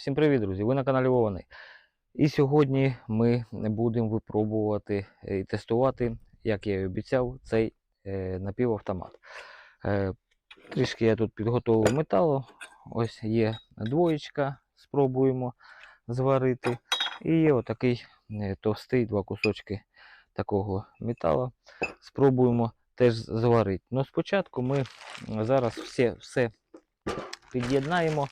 Всім привіт, друзі! Ви на каналі Вований. І сьогодні ми будемо випробувати е, і тестувати, як я і обіцяв, цей е, напівавтомат. Е, трішки я тут підготував металу. Ось є двоєчка, спробуємо зварити. І є отакий товстий два кусочки такого металу. Спробуємо теж зварити. Ну, спочатку ми зараз все, все під'єднаємо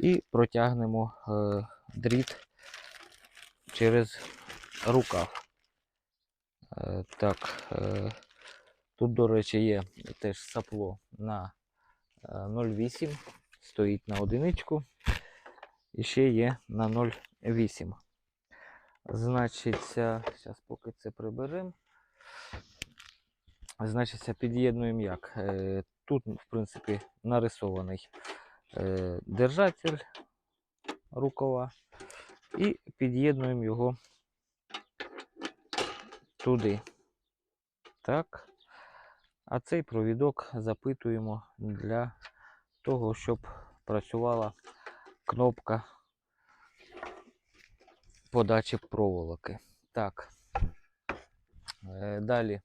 і протягнемо е, дріт через рукав. Е, так, е, тут, до речі, є теж сапло на е, 0,8, стоїть на одиничку. І ще є на 0,8. Значить, зараз поки це приберемо. Значить, під'єднуємо як. Тут, в принципі, нарисований держатель рукава і під'єднуємо його туди. Так. А цей провідок запитуємо для того, щоб працювала кнопка подачі проволоки. Так. Е, Далі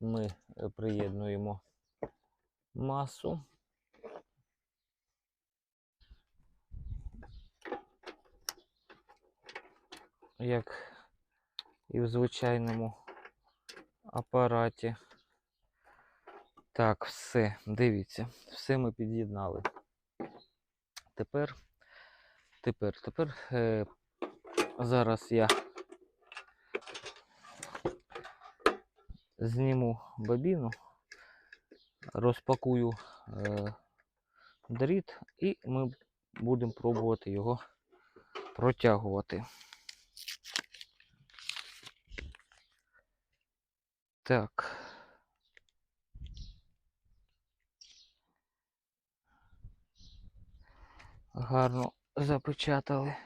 ми е, приєднуємо масу. Як і в звичайному апараті. Так, все, дивіться, все ми під'єднали. Тепер, тепер, тепер е, зараз я зніму бобіну, розпакую е, дріт і ми будемо пробувати його протягувати. Так. Гарно запечатали.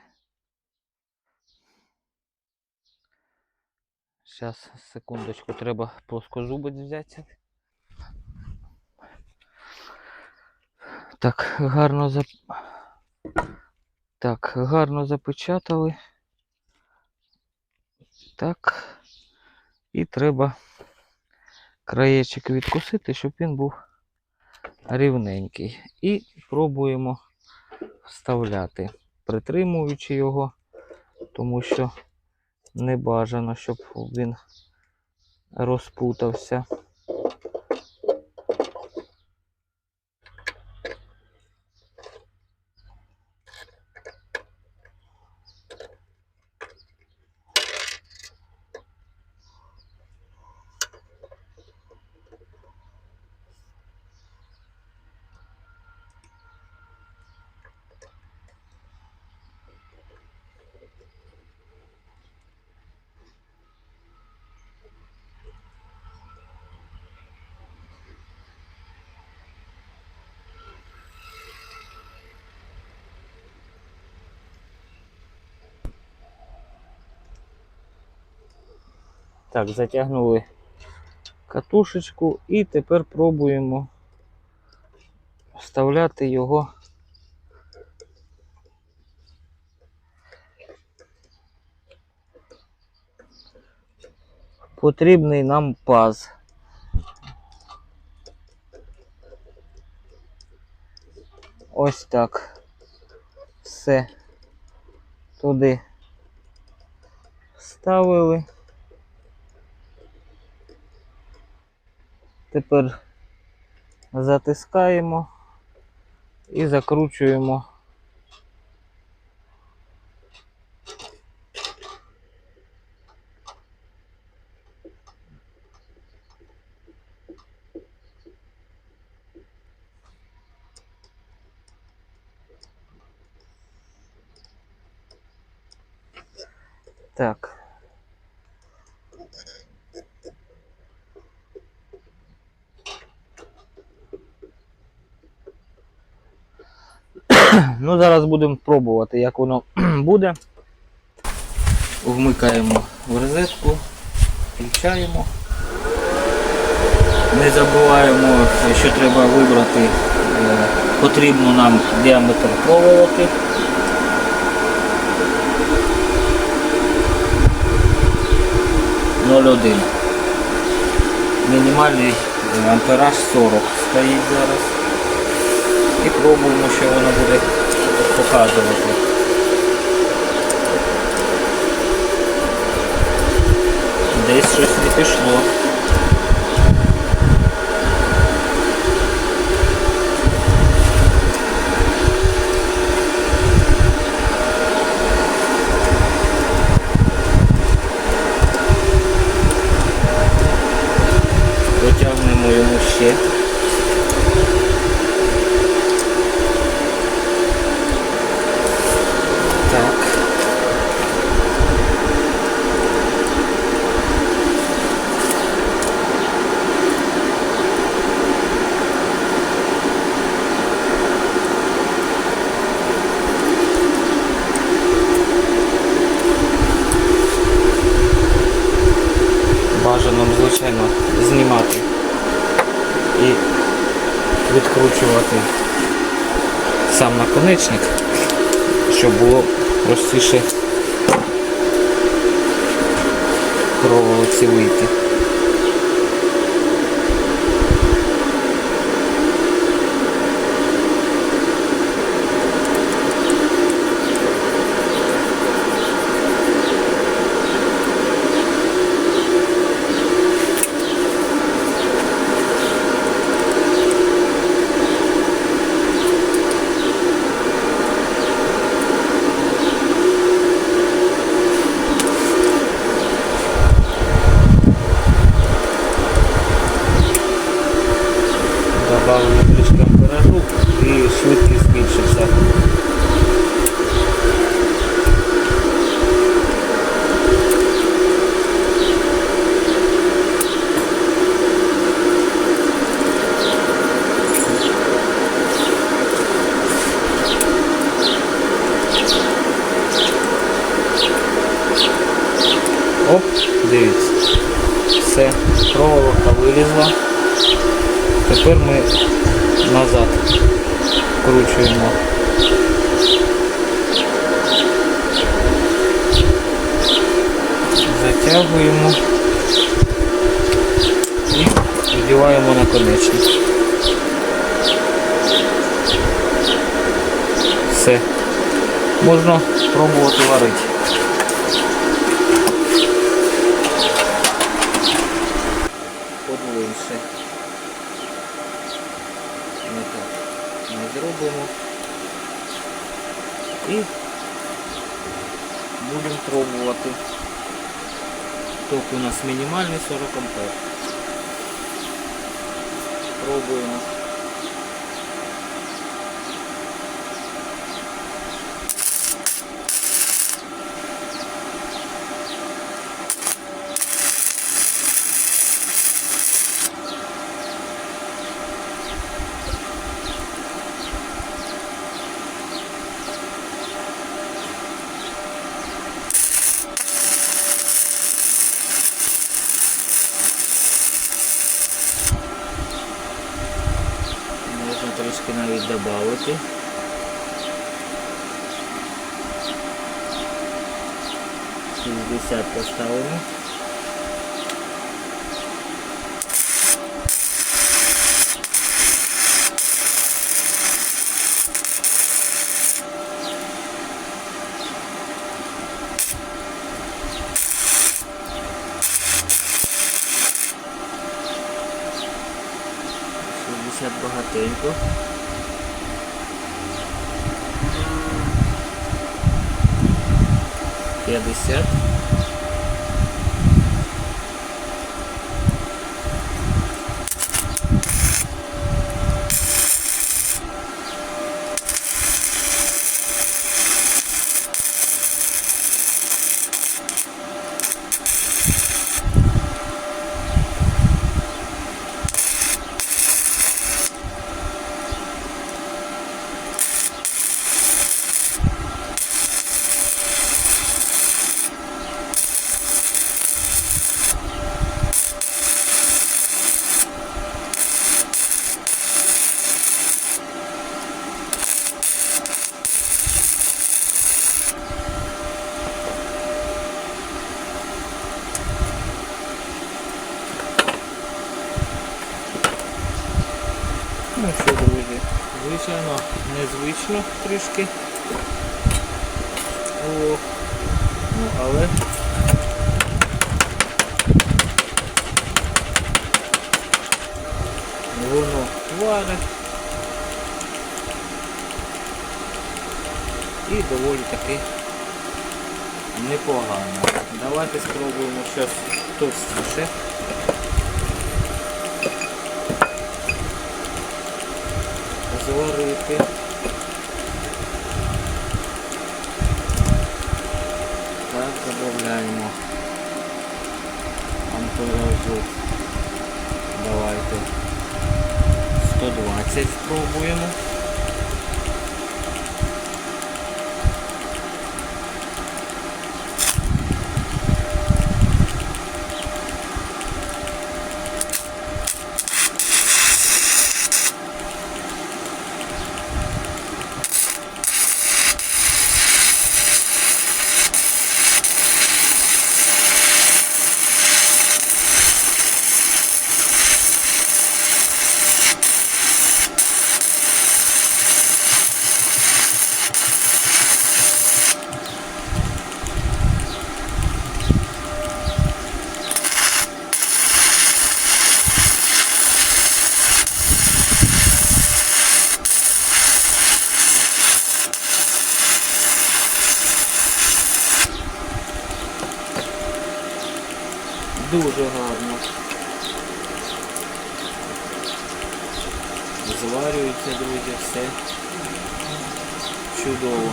Зараз, секундочку, треба плоскозубець взяти. Так, гарно зап... Так, гарно запечатали. Так. І треба краєчик відкусити, щоб він був рівненький. І пробуємо вставляти, притримуючи його, тому що не бажано, щоб він розпутався. Так, затягнули катушечку і тепер пробуємо вставляти його. Потрібний нам паз. Ось так. Все туди вставили. Тепер затискаємо і закручуємо. Так. Ну, Зараз будемо пробувати, як воно буде. Вмикаємо в розетку, включаємо. Не забуваємо, що треба вибрати е, нам діаметр проволоки. один. Мінімальний е, ампераж 40 стоїть зараз. І пробуємо, що воно буде показувати. Десь щось не пішло. Потягнемо йому ще. Так. Бажано, звичайно, знімати і відкручувати сам наконечник, щоб було простіше проволоці вийти. Добавили трішки амперажу і швидкість збільшився. Оп, дивіться. Все, проволока вилізла. Тепер ми назад вкручуємо. Затягуємо і вдіваємо наконечник. Все. Можна пробувати варити. Подвоїмося. Ми так не зробимо. І будемо пробувати. Ток у нас мінімальний 40 ампер. Пробуємо. 60 поставимо. П'ятдесят. Ну звичайно, незвично трішки. О, ну, але воно варить. І доволі таки непогано. Давайте спробуємо щось товстіше. Зварити. Так, додаємо амперажу. Давайте 120 спробуємо. Дуже гарно. Зварюється, друзі, все чудово.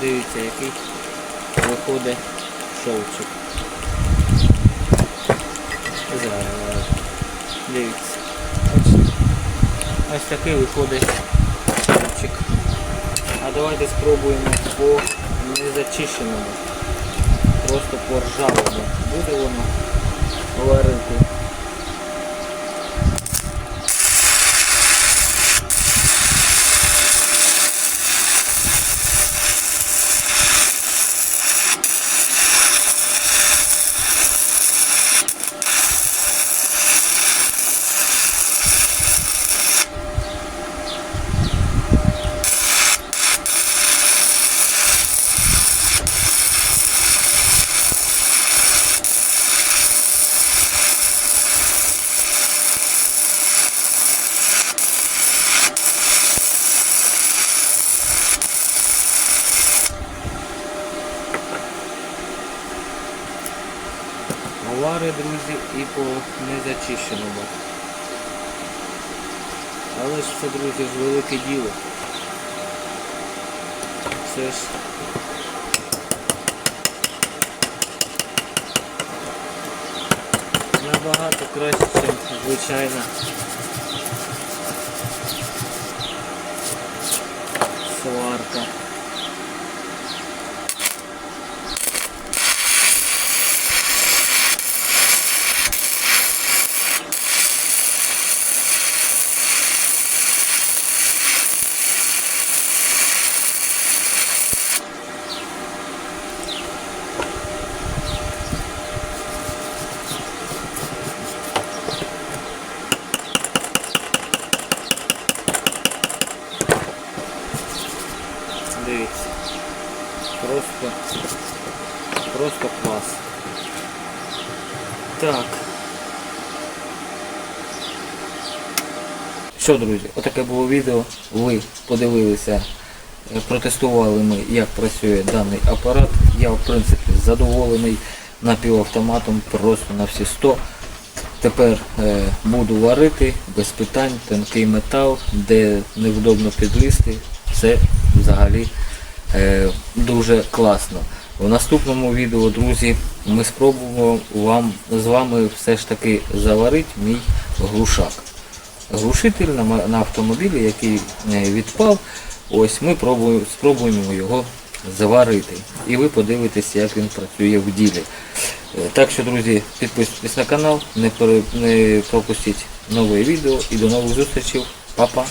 Дивіться, який виходить шовчик. Зараз. Дивіться. Ось, ось такий виходить копчик. А давайте спробуємо по незачищеному. Просто по ржавому. Буде воно варити. Вари, друзі, і по незачищеному. Але ж це, друзі, ж велике діло. Це ж набагато краще, ніж звичайна сварка. Дивіться. Просто, просто клас. Так. Що, друзі, отаке було відео. Ви подивилися, е, протестували ми, як працює даний апарат. Я, в принципі, задоволений напівавтоматом просто на всі 100. Тепер е, буду варити без питань, тонкий метал, де невдобно підлізти. Це взагалі е, дуже класно. В наступному відео, друзі, ми спробуємо вам з вами все ж таки заварити мій глушак. Глушитель на, автомобілі, який е, відпав. Ось ми пробуємо, спробуємо його заварити. І ви подивитесь, як він працює в ділі. Е, Так що, друзі, підписуйтесь на канал, не пропустіть нове відео і до нових зустрічей. Па-па!